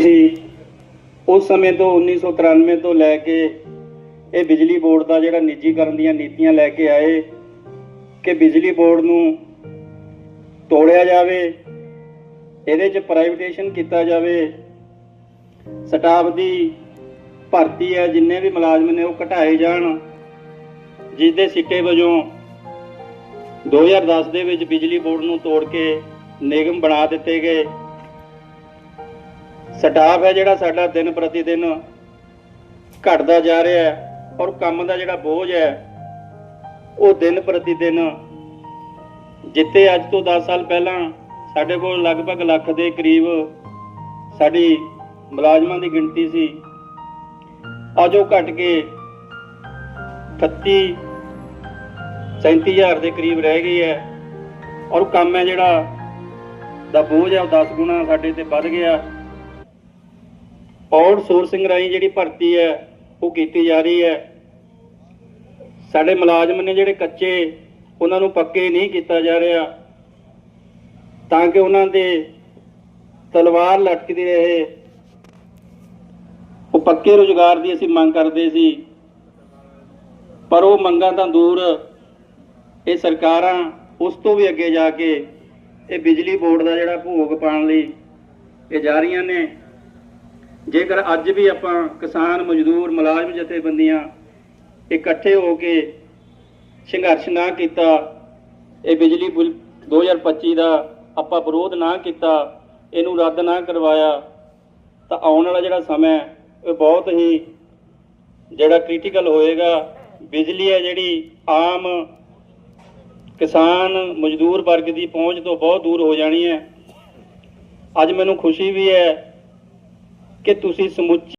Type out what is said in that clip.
ਸੀ ਉਸ ਸਮੇਂ ਤੋਂ 1993 ਤੋਂ ਲੈ ਕੇ ਇਹ ਬਿਜਲੀ ਬੋਰਡ ਦਾ ਜਿਹੜਾ ਨਿੱਜੀਕਰਨ ਦੀਆਂ ਨੀਤੀਆਂ ਲੈ ਕੇ ਆਏ ਕਿ ਬਿਜਲੀ ਬੋਰਡ ਨੂੰ ਤੋੜਿਆ ਜਾਵੇ, ਇਹਦੇ 'ਚ ਪ੍ਰਾਈਵੇਟੇਸ਼ਨ ਕੀਤਾ ਜਾਵੇ, ਸਟਾਫ ਦੀ ਭਰਤੀ ਹੈ, ਜਿੰਨੇ ਵੀ ਮੁਲਾਜ਼ਮ ਨੇ ਉਹ ਘਟਾਏ ਜਾਣ ਜਿਸ ਦੇ ਸਿੱਟੇ ਵਜੋਂ 2010 ਦੇ ਵਿੱਚ ਬਿਜਲੀ ਬੋਰਡ ਨੂੰ ਤੋੜ ਕੇ ਨਿਗਮ ਬਣਾ ਦਿੱਤੇ ਗਏ। ਸਟਾਫ ਹੈ ਜਿਹੜਾ ਸਾਡਾ ਦਿਨ ਪ੍ਰਤੀ ਦਿਨ ਘਟਦਾ ਜਾ ਰਿਹਾ ਹੈ ਔਰ ਕੰਮ ਦਾ ਜਿਹੜਾ ਬੋਝ ਹੈ, ਉਹ ਦਿਨ ਪ੍ਰਤੀ ਦਿਨ ਜਿੱਤੇ ਅੱਜ ਤੋਂ 10 ਸਾਲ ਪਹਿਲਾਂ ਸਾਡੇ ਕੋਲ ਲਗਭਗ ਲੱਖ ਦੇ ਕਰੀਬ ਸਾਡੀ ਮੁਲਾਜ਼ਮਾਂ ਦੀ ਗਿਣਤੀ ਸੀ, ਅੱਜ ਉਹ ਘਟ ਕੇ 38 37000 ਦੇ ਕਰੀਬ ਰਹਿ ਗਈ ਹੈ ਔਰ ਕੰਮ ਹੈ ਜਿਹੜਾ ਦਾ ਬੋਝ ਹੈ ਉਹ 10 ਗੁਣਾ ਸਾਡੇ ਤੇ ਵੱਧ ਗਿਆ। ਆਊਟ ਸੋਰਸਿੰਗ ਰਾਹੀਂ ਜਿਹੜੀ ਭਰਤੀ ਹੈ, ਉਹ ਕੀਤੀ ਜਾ ਰਹੀ ਹੈ। ਸਾਡੇ ਮੁਲਾਜ਼ਮ ਨੇ ਜਿਹੜੇ ਕੱਚੇ, ਉਹਨਾਂ ਨੂੰ ਪੱਕੇ ਨਹੀਂ ਕੀਤਾ ਜਾ ਰਿਹਾ। ਤਾਂ ਕਿ ਉਹਨਾਂ ਦੇ ਤਲਵਾਰ ਲਟਕਦੀ ਰਹੇ। ਉਹ ਪੱਕੇ ਰੁਜ਼ਗਾਰ ਦੀ ਅਸੀਂ ਮੰਗ ਕਰਦੇ ਸੀ। ਪਰ ਉਹ ਮੰਗਾਂ ਤਾਂ ਦੂਰ ਇਹ ਸਰਕਾਰਾਂ ਉਸ ਤੋਂ ਵੀ ਅੱਗੇ ਜਾ ਕੇ ਇਹ ਬਿਜਲੀ ਬੋਰਡ ਦਾ ਜਿਹੜਾ ਭੋਗ ਪਾਉਣ ਲਈ ਇਹ ਜਾ ਰਹੀਆਂ ਨੇ। ਜੇਕਰ ਅੱਜ ਵੀ ਆਪਾਂ ਕਿਸਾਨ, ਮਜ਼ਦੂਰ, ਮੁਲਾਜ਼ਮ ਜਥੇਬੰਦੀਆਂ ਇਕੱਠੇ ਹੋ ਕੇ ਸੰਘਰਸ਼ ਨਾ ਕੀਤਾ, ਇਹ ਬਿਜਲੀ ਬਿੱਲ 2025 ਦਾ ਆਪਾਂ ਵਿਰੋਧ ਨਾ ਕੀਤਾ, ਇਹਨੂੰ ਰੱਦ ਨਾ ਕਰਵਾਇਆ, ਤਾਂ ਆਉਣ ਵਾਲਾ ਜਿਹੜਾ ਸਮਾਂ ਇਹ ਬਹੁਤ ਹੀ ਜਿਹੜਾ ਕ੍ਰਿਟੀਕਲ ਹੋਏਗਾ। ਬਿਜਲੀ ਹੈ ਜਿਹੜੀ ਆਮ ਕਿਸਾਨ, ਮਜ਼ਦੂਰ ਵਰਗ ਦੀ ਪਹੁੰਚ ਤੋਂ ਬਹੁਤ ਦੂਰ ਹੋ ਜਾਣੀ ਹੈ। ਅੱਜ ਮੈਨੂੰ ਖੁਸ਼ੀ ਵੀ ਹੈ ਕਿ ਤੁਸੀਂ ਸਮੁੱਚੀ